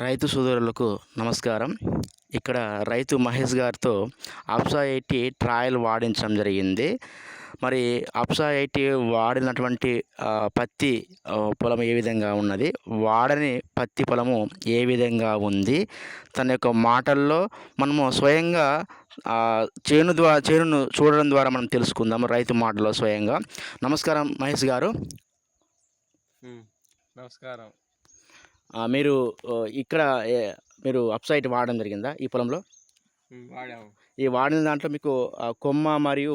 రైతు సోదరులకు నమస్కారం. ఇక్కడ రైతు మహేష్ గారితో అప్సా ఎయిటీ ట్రయల్ వాడించడం జరిగింది. మరి అప్సా ఎయిటీ వాడినటువంటి పత్తి పొలం ఏ విధంగా ఉన్నది? వాడని పత్తి పొలము ఏ విధంగా ఉంది? తన యొక్క మాటల్లో మనము స్వయంగా చేను ద్వారా చేనును చూడడం ద్వారా మనం తెలుసుకుందాం. రైతు మాటలో స్వయంగా. నమస్కారం మహేష్ గారు. నమస్కారం. మీరు ఇక్కడ మీరు అప్సైట్ వాడడం జరిగిందా ఈ పొలంలో? వాడాము. ఈ వాడిన దాంట్లో మీకు కొమ్మ మరియు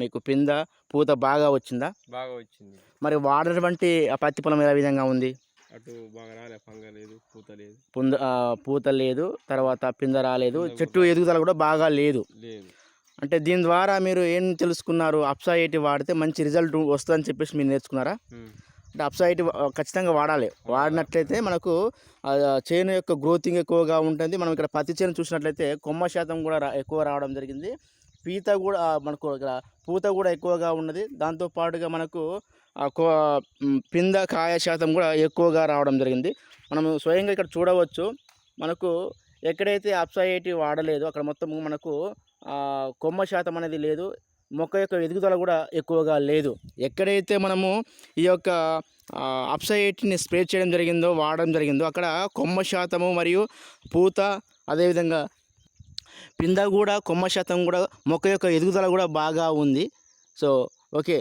మీకు పింద పూత బాగా వచ్చిందా? బాగా వచ్చింది. మరి వాడినటువంటి పత్తి పొలం ఏ విధంగా ఉంది? అటు బాగా రాలే పంగ లేదు పూత లేదు. పుంద పూత లేదు తర్వాత పింద రాలేదు చెట్టు ఎదుగుదల కూడా బాగా లేదు. లేదు. అంటే దీని ద్వారా మీరు ఏం తెలుసుకున్నారు? అప్సా ఎయిటీ వాడితే మంచి రిజల్ట్ వస్తుందని చెప్పేసి మీరు నేర్చుకున్నారా? అప్సైట్ అంటే ఖచ్చితంగా వాడాలి. వాడినట్లయితే మనకు చేను యొక్క గ్రోతింగ్ ఎక్కువగా ఉంటుంది. మనం ఇక్కడ పత్తి చేను చూసినట్లయితే కొమ్మ శాతం కూడా రా- ఎక్కువ రావడం జరిగింది. పీత కూడా మనకు ఇక్కడ పూత కూడా ఎక్కువగా ఉన్నది. దాంతో పాటుగా మనకు ఆ కో పింద కాయ శాతం కూడా ఎక్కువగా రావడం జరిగింది. మనం స్వయంగా ఇక్కడ చూడవచ్చు. మనకు ఎక్కడైతే అప్సైటీ వాడలేదు అక్కడ మొత్తం మనకు కొమ్మ శాతం అనేది లేదు. మొక్క యొక్క ఎదుగుదల కూడా ఎక్కువగా లేదు. ఎక్కడైతే మనము ఈ యొక్క అప్సైట్ని స్ప్రే చేయడం జరిగిందో వాడడం జరిగిందో అక్కడ కొమ్మ శాతము మరియు పూత అదేవిధంగా పింద కూడా కొమ్మ శాతం కూడా మొక్క యొక్క ఎదుగుదల కూడా బాగా ఉంది. So okay.